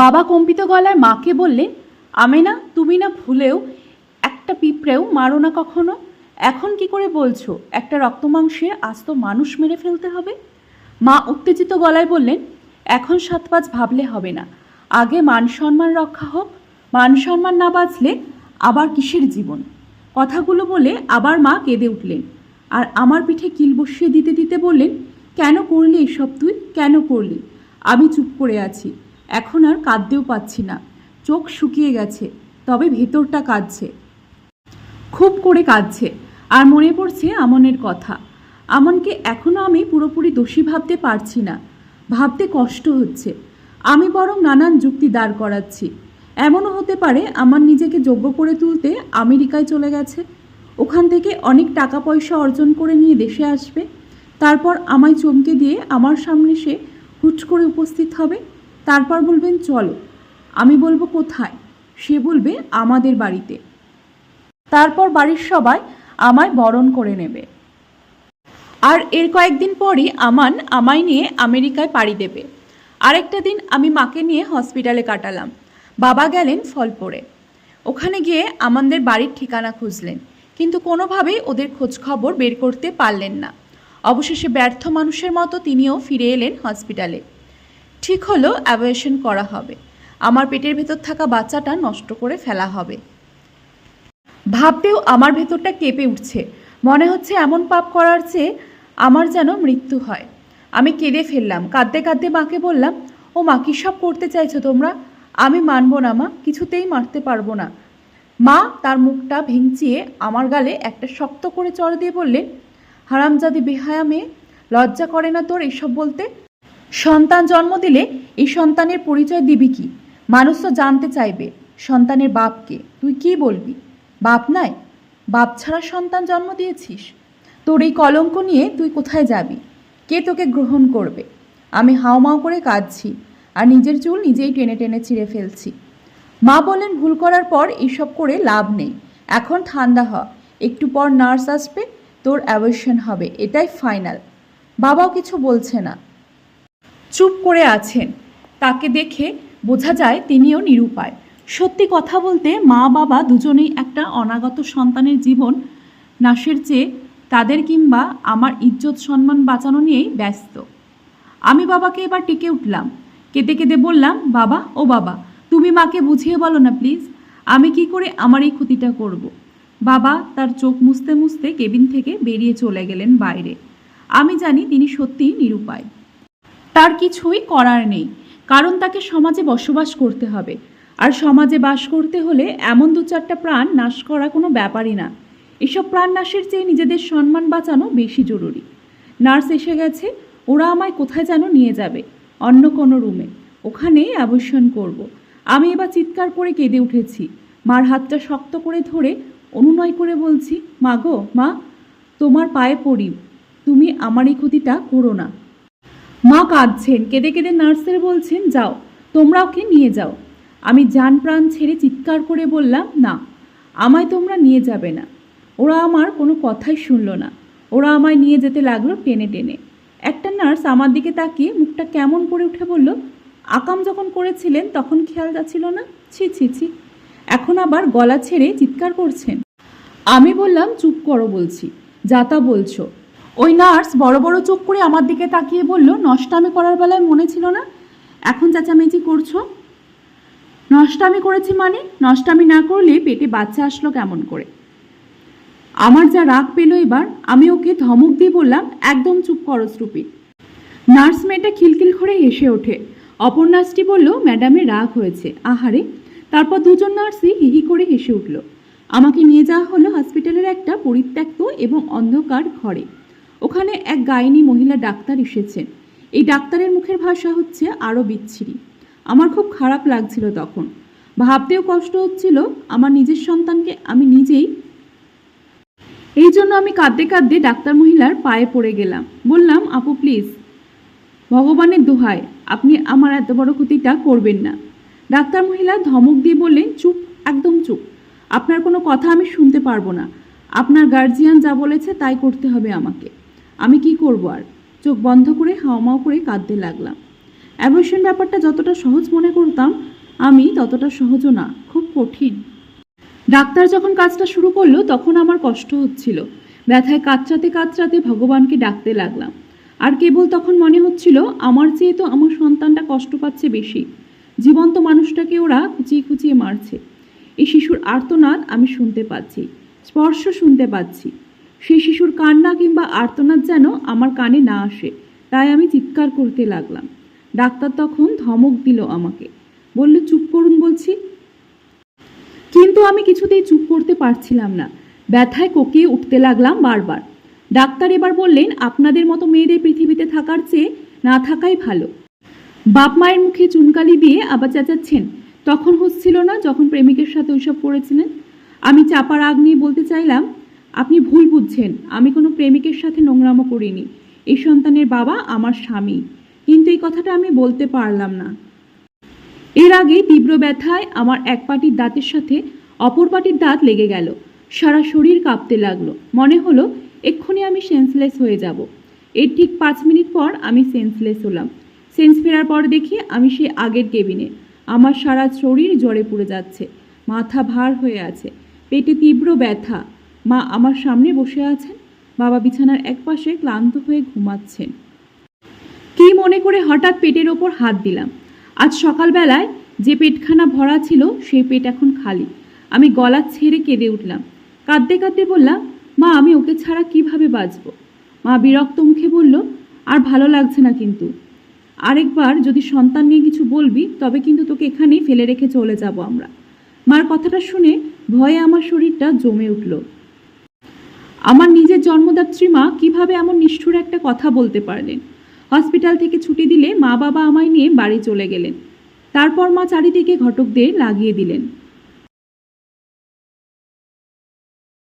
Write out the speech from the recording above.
বাবা কম্পিত গলায় মাকে বললেন আমি না তুমি না ভুলেও একটা পিঁপড়েও মারো না কখনো? এখন কি করে বলছো? একটা রক্তমাংসের আস্ত মানুষ মেরে ফেলতে হবে? মা উত্তেজিত গলায় বললেন, এখন সাত পাঁচ ভাবলে হবে না। আগে মান সম্মান রক্ষা হোক। মান সম্মান না বাঁচলে আবার কিসের জীবন? কথাগুলো বলে আবার মা কেঁদে উঠলেন। আর আমার পিঠে কিল বসিয়ে দিতে দিতে বললেন, কেন করলি এসব তুই? কেন করলি? আমি চুপ করে আছি। এখন আর কাঁদতেও পাচ্ছি না। চোখ শুকিয়ে গেছে, তবে ভেতরটা কাঁদছে। খুব করে কাঁদছে, আর মনে পড়ছে আমনের কথা। আমনকে এখনও আমি পুরোপুরি দোষী ভাবতে পারছি না। ভাবতে কষ্ট হচ্ছে। আমি বরং নানান যুক্তি দাঁড় করাচ্ছি। এমনও হতে পারে আমার নিজেকে যোগ্য করে তুলতে আমেরিকায় চলে গেছে। ওখান থেকে অনেক টাকা পয়সা অর্জন করে নিয়ে দেশে আসবে। তারপর আমায় চমকে দিয়ে আমার সামনে সে হুট করে উপস্থিত হবে। তারপর বলবেন, চলো। আমি বলব, কোথায়? সে বলবে, আমাদের বাড়িতে। তারপর বাড়ির সবাই আমায় বরণ করে নেবে। আর এর কয়েকদিন পরই আমান আমায় নিয়ে আমেরিকায় পাড়ি দেবে। আরেকটা দিন আমি মাকে নিয়ে হসপিটালে কাটালাম। বাবা গেলেন ফলপরে ওখানে গিয়ে আমাদের বাড়ির ঠিকানা খুঁজলেন, কিন্তু কোনোভাবেই ওদের খোঁজ খবর বের করতে পারলেন না। অবশেষে ব্যর্থ মানুষের মতো তিনিও ফিরে এলেন হসপিটালে। ঠিক হলো অ্যাবয়েশন করা হবে। আমার পেটের ভেতর থাকা বাচ্চাটা নষ্ট করে ফেলা হবে। ভাবতেও আমার ভেতরটা কেঁপে উঠছে। মনে হচ্ছে এমন পাপ করার চেয়ে আমার যেন মৃত্যু হয়। আমি কেঁদে ফেললাম। কাঁদতে কাঁদতে মাকে বললাম, ও মা, কী সব করতে চাইছো তোমরা? আমি মানবো না মা, কিছুতেই মারতে পারব না। মা তার মুখটা ভেঙচিয়ে আমার গালে একটা শক্ত করে চড় দিয়ে বললেন, হারামজাদি বেহায়া মেয়ে, লজ্জা করে না তোর এসব বলতে? সন্তান জন্ম দিলে এই সন্তানের পরিচয় দিবি কি? মানুষ তো জানতে চাইবে, সন্তানের বাপকে। তুই কি বলবি? বাপ নাই? বাপ ছাড়া সন্তান জন্ম দিয়েছিস? তোর এই কলঙ্ক নিয়ে তুই কোথায় যাবি? কে তোকে গ্রহণ করবে? আমি হাওমাও করে কাঁদছি আর নিজের চুল নিজেই টেনে টেনে ছিঁড়ে ফেলছি। মা বলেন ভুল করার পর এইসব করে লাভ নেই। এখন ঠান্ডা হ। একটু পর নার্স আসবে, তোর অ্যাবর্শন হবে। এটাই ফাইনাল বাবাও কিছু বলছে না। চুপ করে আছেন। তাকে দেখে বোঝা যায় তিনিও নিরুপায়। সত্যি কথা বলতে মা বাবা দুজনেই একটা অনাগত সন্তানের জীবন নাশের চেয়ে তাদের কিংবা আমার ইজ্জত সম্মান বাঁচানো নিয়েই ব্যস্ত। আমি বাবাকে এবার টিকে উঠলাম। কেঁদে কেঁদে বললাম, বাবা, ও বাবা, তুমি মাকে বুঝিয়ে বলো না প্লিজ। আমি কি করে আমার এই ক্ষতিটা করব। বাবা তার চোখ মুছতে মুছতে কেবিন থেকে বেরিয়ে চলে গেলেন বাইরে। আমি জানি তিনি সত্যিই নিরুপায়। তার কিছুই করার নেই, কারণ তাকে সমাজে বসবাস করতে হবে। আর সমাজে বাস করতে হলে এমন দু চারটা প্রাণ নাশ করা কোনো ব্যাপারই না। এসব প্রাণ নাশের চেয়ে নিজেদের সম্মান বাঁচানো বেশি জরুরি। নার্স এসে গেছে, ওরা আমায় কোথায় যেন নিয়ে যাবে? অন্য কোনো রুমে। ওখানেই অ্যাবর্শন করব। আমি এবার চিৎকার করে কেঁদে উঠেছি। মার হাতটা শক্ত করে ধরে অনুনয় করে বলছি, মা গো, মা, তোমার পায়ে পড়ি। তুমি আমার এই ক্ষতিটা করো না। মা কাঁদছেন, কেঁদে কেঁদে নার্সের বলছেন, যাও, তোমরা ওকে নিয়ে যাও। আমি যান প্রাণ ছেড়ে চিৎকার করে বললাম, না, আমায় তোমরা নিয়ে যাবে না। ওরা আমার কোনো কথাই শুনলো না। ওরা আমায় নিয়ে যেতে লাগল টেনে টেনে। একটা নার্স আমার দিকে তাকিয়ে মুখটা কেমন করে উঠে বলল, আকাম যখন করেছিলেন তখন খেয়াল যাচ্ছিল না? ছি ছি ছি। এখন আবার গলা ছেড়ে চিৎকার করছেন। আমি বললাম, চুপ করো, বলছি। যা তা বলছো ওই নার্স বড় বড় চোখ করে আমার দিকে তাকিয়ে বলল, নষ্টামি করার বেলায় মনে ছিল না? এখন চেঁচামেচি করছ? নষ্টামি করেছি মানে? নষ্টামি না করলে পেটে বাচ্চা আসলো কেমন করে? আমার যা রাগ পেল এবার, আমি ওকে ধমক দিয়ে বললাম, একদম চুপ করো শ্রুপি। নার্স মেয়েটা খিলখিল করে হেসে ওঠে। অপর নার্সটি বলল ম্যাডামের রাগ হয়েছে। আহারে! তারপর দুজন নার্সই হিহি করে হেসে উঠল। আমাকে নিয়ে যাওয়া হলো হসপিটালের একটা পরিত্যক্ত এবং অন্ধকার ঘরে। ওখানে এক গাইনি মহিলা ডাক্তার এসেছেন এই ডাক্তারের মুখের ভাষা হচ্ছে আরও বিচ্ছিরি। আমার খুব খারাপ লাগছিল তখন। ভাবতেও কষ্ট হচ্ছিল, আমার নিজের সন্তানকে আমি নিজেই এই জন্য আমি কাঁদতে কাঁদতে ডাক্তার মহিলার পায়ে পড়ে গেলাম। বললাম, আপু প্লিজ ভগবানের দোহায়, আপনি আমার এত বড় ক্ষতিটা করবেন না। ডাক্তার মহিলা ধমক দিয়ে বললেন, চুপ, একদম চুপ। আপনার কোনো কথা আমি শুনতে পারব না। আপনার গার্জিয়ান যা বলেছে তাই করতে হবে আমাকে। আমি কি করব আর? চোখ বন্ধ করে হাওমাও করে কাঁদতে লাগলাম। অ্যাবর্শন ব্যাপারটা যতটা সহজ মনে করতাম, আমি ততটা সহজও না, খুব কঠিন। ডাক্তার যখন কাজটা শুরু করল, তখন আমার কষ্ট হচ্ছিল। ব্যথায় কাতরাতে কাতরাতে ভগবানকে ডাকতে লাগলাম। আর কেবল তখন মনে হচ্ছিল, আমার চেয়ে তো আমার সন্তানটা কষ্ট পাচ্ছে বেশি। জীবন্ত মানুষটাকে ওরা খুঁচিয়ে খুঁচিয়ে মারছে। এই শিশুর আর্তনাদ আমি শুনতে পাচ্ছি, স্পর্শ শুনতে পাচ্ছি। সেই শিশুর কান্না কিংবা আর্তনাদ যেন আমার কানে না আসে, তাই আমি চিৎকার করতে লাগলাম। ডাক্তার তখন ধমক দিল আমাকে। বলল, চুপ করুন, বলছি। কিন্তু আমি কিছুতেই চুপ করতে পারছিলাম না। ব্যথায় কোকিয়ে উঠতে লাগলাম বারবার। ডাক্তার এবার বললেন, আপনাদের মতো মেয়েদের পৃথিবীতে থাকার চেয়ে না থাকাই ভালো। বাপ মায়ের মুখে চুনকালি দিয়ে আবার চেঁচাচ্ছেন। তখন হচ্ছিল না যখন প্রেমিকের সাথে ওইসব করেছিলেন। আমি চাপার আগ নিয়ে বলতে চাইলাম আপনি ভুল বুঝছেন। আমি কোনো প্রেমিকের সাথে নোংরামো করিনি। এই সন্তানের বাবা আমার স্বামী। কিন্তু এই কথাটা আমি বলতে পারলাম না। এর আগে তীব্র ব্যথায় আমার এক পাটির দাঁতের সাথে অপর পাটির দাঁত লেগে গেল। সারা শরীর কাঁপতে লাগল। মনে হলো, এক্ষুনি আমি সেন্সলেস হয়ে যাব। এর ঠিক পাঁচ মিনিট পর আমি সেন্সলেস হলাম। সেন্স ফেরার পর দেখি আমি সেই আগের কেবিনে। আমার সারা শরীর জ্বরে পুড়ে যাচ্ছে। মাথা ভার হয়ে আছে। পেটে তীব্র ব্যথা। মা আমার সামনে বসে আছেন। বাবা বিছানার একপাশে ক্লান্ত হয়ে ঘুমাচ্ছেন। কি মনে করে হঠাৎ পেটের ওপর হাত দিলাম। আজ সকালবেলায় যে পেটখানা ভরা ছিল সেই পেট এখন খালি। আমি গলা ছেড়ে কেঁদে উঠলাম। কাঁদতে কাঁদতে বললাম, মা, আমি ওকে ছাড়া কীভাবে বাঁচব? মা বিরক্ত মুখে বলল, আর ভালো লাগছে না কিন্তু। আরেকবার যদি সন্তান নিয়ে কিছু বলবি, তবে কিন্তু তোকে এখানেই ফেলে রেখে চলে যাব আমরা। মার কথাটা শুনে ভয়ে আমার শরীরটা জমে উঠল। আমার নিজের জন্মদাত্রী মা কীভাবে এমন নিষ্ঠুর একটা কথা বলতে পারলেন? হসপিটাল থেকে ছুটি দিলে মা বাবা আমায় নিয়ে বাড়ি চলে গেলেন। তারপর মা চারিদিকে ঘটকদের লাগিয়ে দিলেন।